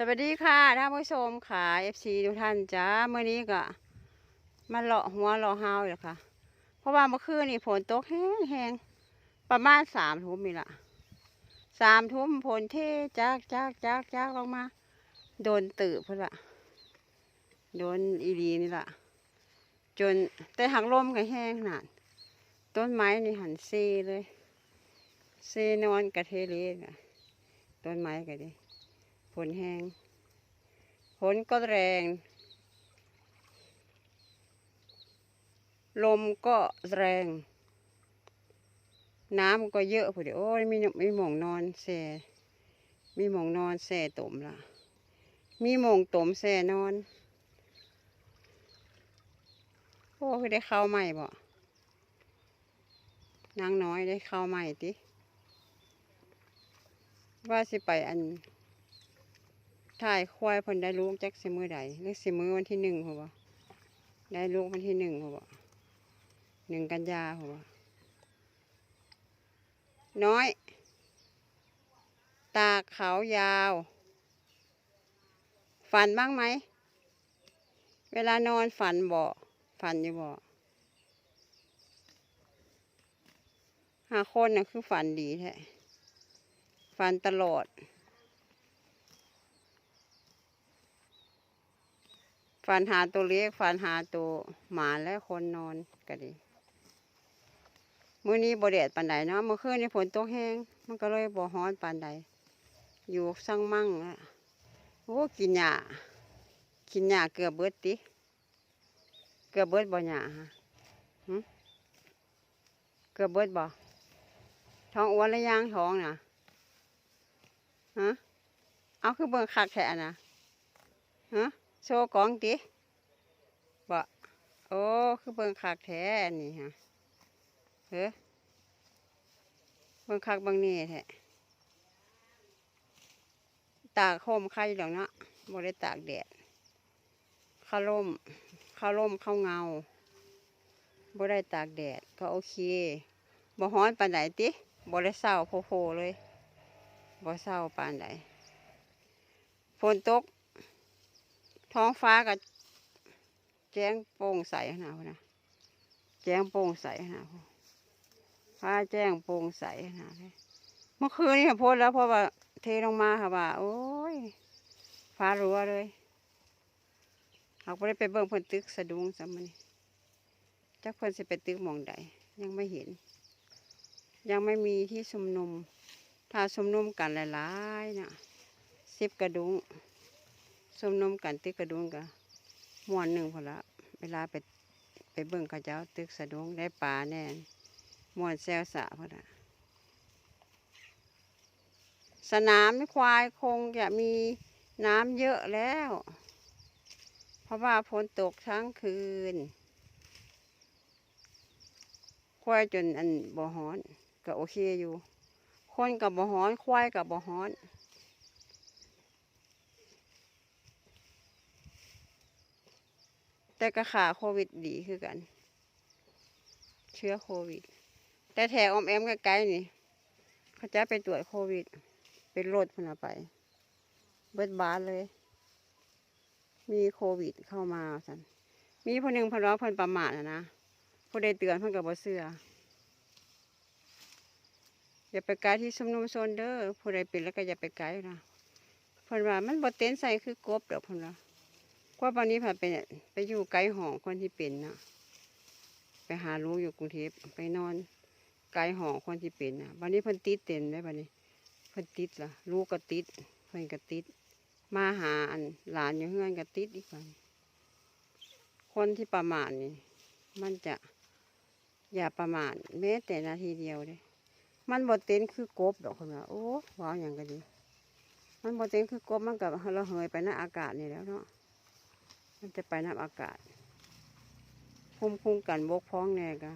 สวัสดีค่ะท่านผู้ชมค่ะ FC ทุกท่านจ้าเมื่อนี้ก็มาเลาะหัวเลาะหาวอยู่ค่ะ เพราะว่าเมื่อคืนนี่ฝนตกแห้งแห้งๆประมาณสามทุ่มนี่ละสามทุ่มฝนเทจากจากจากจากลงมา โดนตื่นพุ่นละโดนอีรีนี่ละจนแต่หักลมก็แห้งขนาดต้นไม้นี่หันเซเลยเซนอนกระเทเลนต้นไม้ก็ดี นแห้งฝนก็แรง ลมก็แรง น้ำก็เยอะพอดีโอ้ยมีมีหมองนอนแส่มีหมองนอนแส่ตมละมีหมองตมแส่นอน โอ้คือได้เข้าวใหม่บ่นางน้อยได้เข้าวใหม่ติว่าสิไปอัน ถ่ายควายพิ่นได้ลูกจักสิมือใดหรือสิมือวันที่หนึ่งหัวได้ลูกวันที่หนึ่งหัวหนึ่งกันยาหัวน้อย ตาขาวยาว ฝันบ้างไหม เวลานอนฝันบ่ฝันอยู่บ่หาคนน่ะคือฝันดีแท้ฝันตลอด ฝันหาตัวเล็กฝันหาตัวหมาและคนนอนก็ดีมื้อนี้บ่แดดปานใดเนาะเมื่อคืนนี่ฝนตกแห้งมันก็เลยบ่ร้อนปานใดอยู่สั่งมั่งอะโอ้กินหญ้ากินหญ้าเกือบเบิดติเกือบเบิดบ่หญ้าฮะหึเกือบเบิดบ่ท้องอ้วนหรือยังท้องน่ะฮะเอาคือเบิ่งคักแท้นะฮะ โชว์กองติบ่โอ้ คือเบิ่งคักแท้นี่ฮะเฮ้เบิ่งคักเบิ่งนี่แท้ตากโคมไข่ดอกเนาะบ่ได้ตากแดดข้าร่มข้าร่มข้าเงาบ่ได้ตากแดดก็โอเคบ่ฮ้อนปานใดติบ่ได้เศร้าโพๆเลยบ่เศร้าปานใดฝนตก ท้องฟ้าก็แจ้งโปร่งใสขนาดนั้นนะแจ้งโปร่งใสขนาดนั้นฟ้าแจ้งโปร่งใสขนาดนี้เมื่อคืนนี่โพดแล้วเพราะว่าเทลงมาค่ะว่าโอ้ยฟ้ารัวเลยหากไม่ได้ไปเบิ่งเพิ่นตึกสะดุ้งซะมันนี่จักเพิ่นสิไปตึกมองใดยังไม่เห็น ยังไม่มีที่ชุมนุม ถ้าชุมนุมกันหลายๆนะสิบกระดุง ส้มนมกันตึกกระดุงกะมวนหนึ่งพอละเวลาไปไปเบิ่งเขาเจ้าตึกสะดุงได้ปลาแน่นมวนแซวสะพอละสนามควายคงจะมีน้ำเยอะแล้ว เพราะว่าฝนตกทั้งคืน ควายจนอันบ่ฮ้อน ก็โอเคอยู่ คนกับบ่ฮ้อน ควายกับบ่ฮ้อน แต่ก็ขาโควิดดีคือกัน เชื้อโควิด แต่แถวอมแอมใกล้ๆนี่เขาจะไปตรวจโควิด เป็นรถพนาไป เบิดบานเลย มีโควิดเข้ามาสันมีผู้หนึ่งพนร้องพนประมาทอะนะผู้ใดเตือนเพิ่นกับบ่เสื้ออย่าไปไกลที่ชุมนุมโซนเด้อผู้ใดเป็นแล้วก็อย่าไปไกลนะเพิ่นว่ามันบ่เต้นใส่คือกบเดี๋ยวเพิ่นว่า กว่าวันนี้ผ่านไปไปอยู่ไกลห้องคนที่เป็นนะไปหาลูกอยู่กรุงเทพไปนอนไกลห้องคนที่เป็นนะวันนี้เพิ่นติดเต็มได้วันนี้เพิ่นติดละลูกก็ติดเพิ่นก็ติด มาหาอันหลานอยู่เฮือนก็ติดอีกวันคนที่ประมาทนี่มันจะอย่าประมาทแม้แต่นาทีเดียวเลยมันบดเต้นคือกบดอกคนว่าโอ้ว้าวอย่างก็ดี มันบดเต้นคือกบมันกับเราเหยไปในอากาศนี่แล้วเนาะ มันจะไปน้ำอากาศคุมคุมกันบกพ้องแน่กะ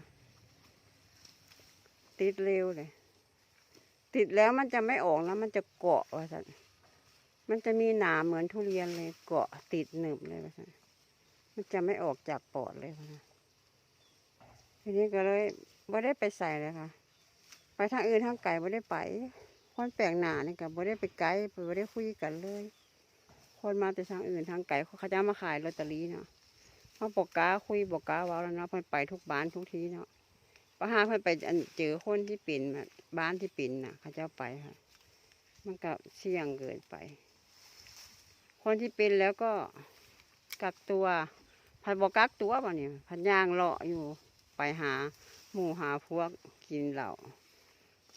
ติดเร็วเลย ติดแล้วมันจะไม่ออกแล้วมันจะเกาะว่าสันมันจะมีหนาเหมือนทุเรียนเลยเกาะติดหนึบเลยว่าสันมันจะไม่ออกจากปอดเลยว่าซั่นทีนี้ก็เลยไม่ได้ไปใส่เลยค่ะ ไปทางอื่นทางไก่ไม่ได้ไปคนแปลกหนานี่กับไม่ได้ไปไกลไปไม่ได้คุยกันเลย คนมาแต่ทางอื่นทางไกลเขาจะมาขายลอตเตอรี่เนาะเขาบอกก้าคุยบอกก้าว้าแล้วเนาะเพิ่นไปทุกบ้านทุกทีเนาะประหาเพิ่นไปเจอคนที่เป็นบ้านที่เป็นน่ะ เขาจ้าไปค่ะ มันก็เสี่ยงเกินไป คนที่เป็นแล้วก็กักตัวพันบอกกักตัวป่ะเนี่ยพันย่างเลาะอยู่ไปหาหมู่หาพวกกินเหล้า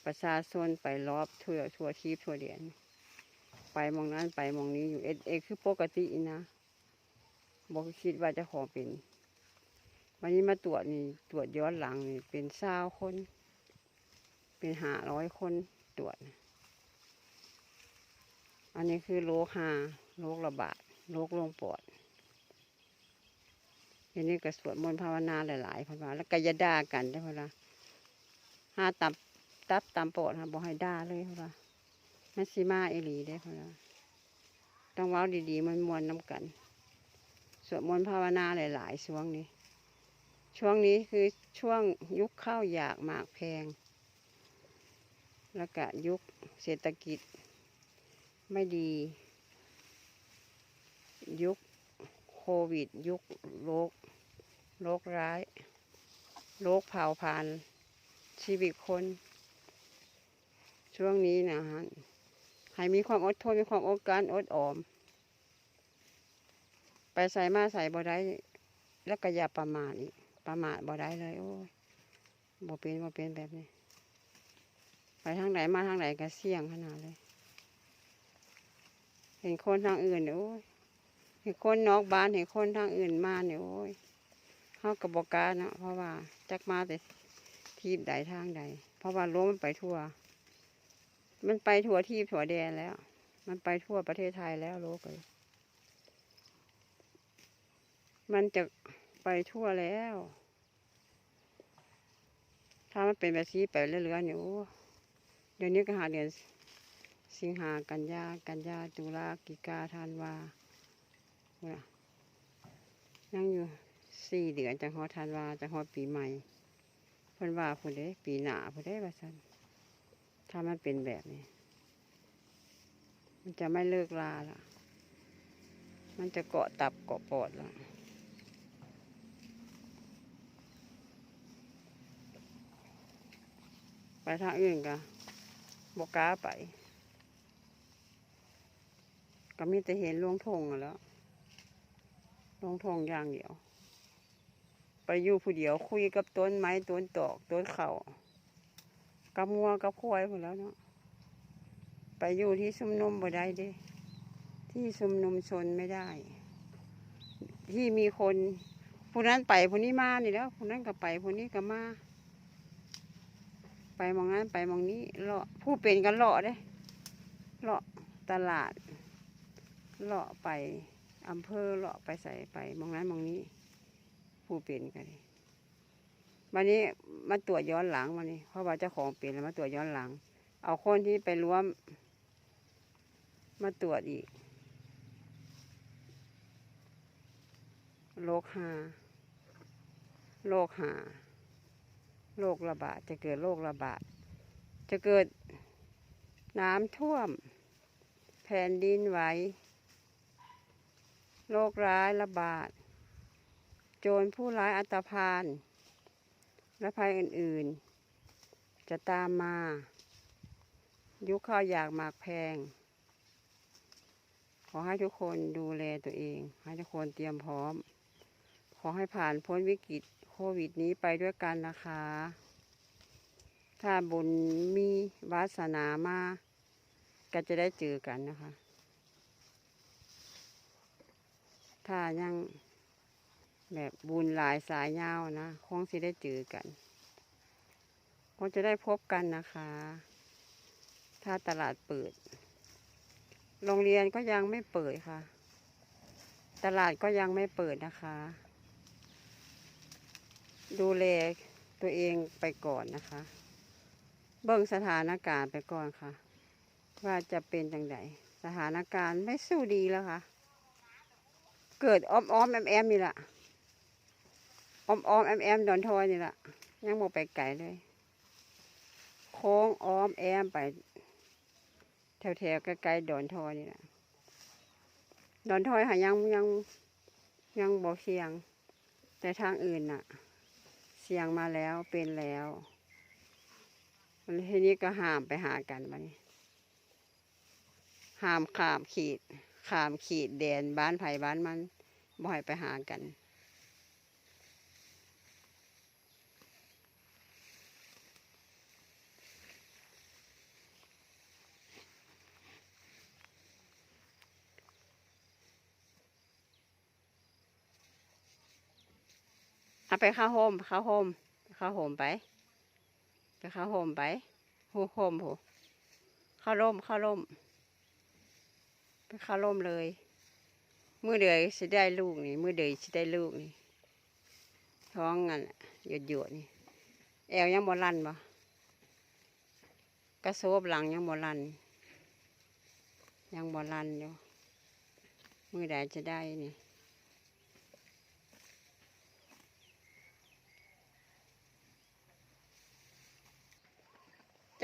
ประชาชนไปรอบทั่วทั่วทีบทั่วเดียน ไปมองนั้นไปมองนี้อยู่เอ็ดเอ็ดคือปกตินะบอกคิดว่าจะขอเป็น วันนี้มาตรวจนี่ตรวจย้อนหลังนี่เป็นเศร้าคน เป็นหาร้อยคนตรวจ อันนี้คือโรคหาโรคระบาดโรคลงปอดทีนี้ก็สวดมนต์ภาวนาหลายๆเพนว่าแล้วก็ยาด่ากันได้เพนว่าห้าตับตับตามปอดค่ะบอกให้ด่าเลยเพนวา มันสีมาเอลีได้อเพนว่าต้องเว้าดีๆ มันมวนน้ำกัน สวดมนต์ภาวนาหลายๆช่วงนี้ ช่วงนี้คือช่วงยุคข้าวอยากหมากแพง แล้วก็ยุคเศรษฐกิจไม่ดี ยุคโควิด ยุคโรคโรคร้ายโรคเผาผลาญชีวิตคน ช่วงนี้นะฮะ ให้มีความอดทนมีความอดกลั้นอดออม ไปใส่มาใส่บ่ได้แล้วก็อย่าประมาทอีกประมาทบ่ได้เลย โอ้ยบ่เป็นบ่เป็นแบบนี้ ไปทางไหนมาทางไหนก็เสี่ยงขนาดเลย เห็นคนทางอื่นเนี่ยโอ้ยเห็นคนนอกบ้านเห็นคนทางอื่นมาเนี่ยโอ้ยเขากับอกกล้าเนาะเพราะว่าจักมาแต่ทีบใดทางใด เพราะว่าล้มมันไปทั่ว มันไปทั่วทีบทั่วแดนแล้ว มันไปทั่วประเทศไทยแล้วโลกเลย มันจะไปทั่วแล้ว ถ้ามันเป็นแบบนี้ไปเรื่อยๆเนี่ยโอ้เดี๋ยวนี้ก็หาเดือนสิงหากันยากันยาตุลากิกาธันวาว่ายังอยู่สี่เดือนจังฮอดธันวาจังฮอดปีใหม่เพิ่นว่าผู้ใดปีหนาผู้ใดว่าซั่น ถ้ามันเป็นแบบนี้ มันจะไม่เลิกลาละมันจะเกาะตับเกาะปอดละไปทางอื่นก็บกกล้าไป ก็มีแต่เห็นลวงทงนั่นแล้วลวงทองอย่างเดียว ไปอยู่ผู้เดียวคุยกับต้นไม้ต้นตอกต้นเขา กับงัวกับควายหมดแล้วเนาะไปอยู่ที่ชุมนุมบ่ได้เด้ที่ชุมนุมชนไม่ได้ ที่มีคนผู้นั้นไปผู้นี้มานี่แล้วผู้นั้นก็ไปผู้นี้ก็มา ไปมองนั้นไปมองนี้เลาะผู้เป็นกันเลาะเด้เลาะตลาดเลาะไปอำเภอเลาะไปใส่ไปมองนั้นมองนี้ ผู้เป็นกัน วันนี้มาตรวจย้อนหลังวันนี้ เพราะว่าเจ้าของเป็นแล้วมาตรวจย้อนหลัง เอาคนที่ไปรวม มาตรวจอีกโรคหาโรคหาโรคระบาดจะเกิดโรคระบาด จะเกิดน้ำท่วม แผ่นดินไหวโรคร้ายระบาด โจรผู้ร้ายอันตรพาน และภัยอื่นๆ จะตามมา ยุคข้าวอยากหมากแพง ขอให้ทุกคนดูแลตัวเอง ให้ทุกคนเตรียมพร้อม ขอให้ผ่านพ้นวิกฤตโควิดนี้ไปด้วยกันนะคะ ถ้าบุญมีวาสนามาก็จะได้เจอกันนะคะ ถ้ายัง แบบบุญหลายสายยาวนะคงสิได้เจอกันคงจะได้พบกันนะคะ ถ้าตลาดเปิด โรงเรียนก็ยังไม่เปิดค่ะ ตลาดก็ยังไม่เปิดนะคะ ดูแลตัวเองไปก่อนนะคะ เบิ่งสถานการณ์ไปก่อนค่ะ ว่าจะเป็นจังไดสถานการณ์ไม่สู้ดีแล้วค่ะ เกิดอ้อมอ้อมแอมแอมนี่แหละ อมออมแอมแอมดอนทอยนี่แหละยังโมไปไกลเลยโค้งอ้อมแอมไป แถวแถวๆใกล้ๆดอนทอยนี่แหละดอนทอยหายังยังยังบ่เสียง แต่ทางอื่นน่ะ เสียงมาแล้วเป็นแล้วทีนี้ก็ห้ามไปหากันบันี้ห้ามขามขีดขามขีดแดนบ้านไผ่บ้านมันบ่ให้ไปหากัน เอาไปข้าวโฮมข้าวโฮมข้าวโฮมไป ไปข้าวโฮมไปหูโฮมหูข้าวร่มข้าวร่มไปข้าวร่มเลยมือเดือยสิได้ลูกนี่มือเดือยสิได้ลูกนี่ ท้องงันหยดหยดนี่แอวยังบ่ลันบ่กระโซบหลังยังบ่ลัน ยังบ่ลันอยู่มือใดจะได้นี่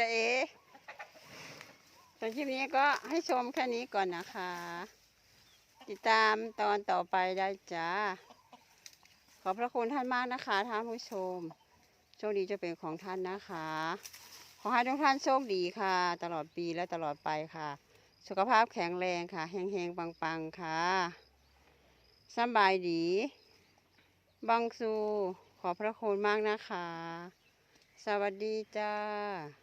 จะเอตอนคลิปนี้ก็ให้ชมแค่นี้ก่อนนะคะ ติดตามตอนต่อไปได้จ้า ขอบพระคุณท่านมากนะคะท่านผู้ชม โชคดีจะเป็นของท่านนะคะ ขอให้ทุกท่านโชคดีค่ะ ตลอดปีและตลอดไปค่ะ สุขภาพแข็งแรงค่ะเฮงๆปังๆค่ะสบายดีบังซูขอบพระคุณมากนะคะ สวัสดีจ้า